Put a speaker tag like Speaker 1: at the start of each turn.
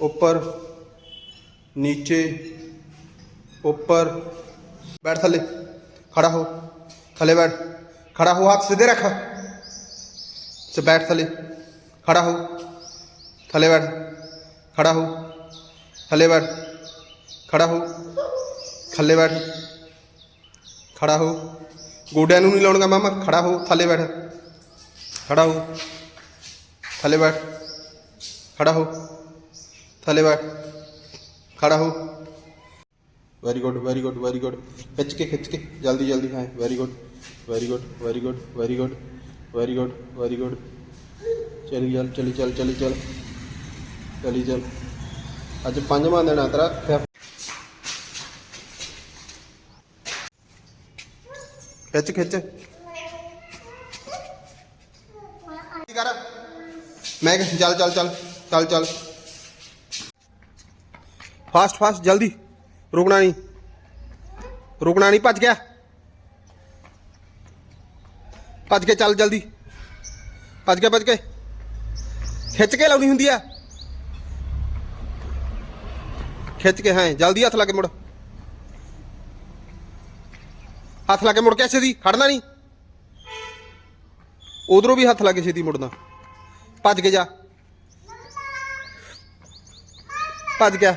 Speaker 1: ऊपर, नीचे, ऊपर। बैठ थले, खड़ा हो। थले बैठ। खड़ा हो, हाथ सीधे रखा। से बैठ थले। खड़ा हो। थले बैठ। खड़ा हो। थले बैठ। खड़ा हो। थले बैठ। खड़ा हो। गोडे नहीं लाउंगा मामा, खड़ा हो। थले बैठ। खड़ा हो। थले बैठ। खड़ा हो। थले बैठ खड़ा हो very good very good very good खिंच के खिंच के जल्दी जल्दी हाँ very good very good very good very good very good very good चली चल चली चल चली चल चली चल अच पंजा दिन है तेरा खिंच खिंच मैं चल चल चल चल चल ਫਾਸਟ ਫਾਸਟ ਜਲਦੀ। ਰੁਕਣਾ ਨਹੀਂ। ਰੁਕਣਾ ਨਹੀਂ, ਭੱਜ ਗਿਆ। ਭੱਜ ਕੇ ਚੱਲ ਜਲਦੀ। ਭੱਜ ਕੇ ਭੱਜ ਕੇ। ਖਿੱਚ ਕੇ ਲਾਉਣੀ ਹੁੰਦੀ ਆ। ਖਿੱਚ ਕੇ, ਹਾਂ, ਜਲਦੀ ਹੱਥ ਲਾ ਕੇ ਮੁੜ। ਹੱਥ ਲਾ ਕੇ ਮੁੜ ਕੇ ਛੇਤੀ ਖੜਨਾ ਨਹੀਂ। ਉਧਰੋਂ ਵੀ ਹੱਥ ਲਾ ਕੇ ਛੇਤੀ ਮੁੜਨਾ। ਭੱਜ ਕੇ ਜਾ। ਭੱਜ ਗਿਆ।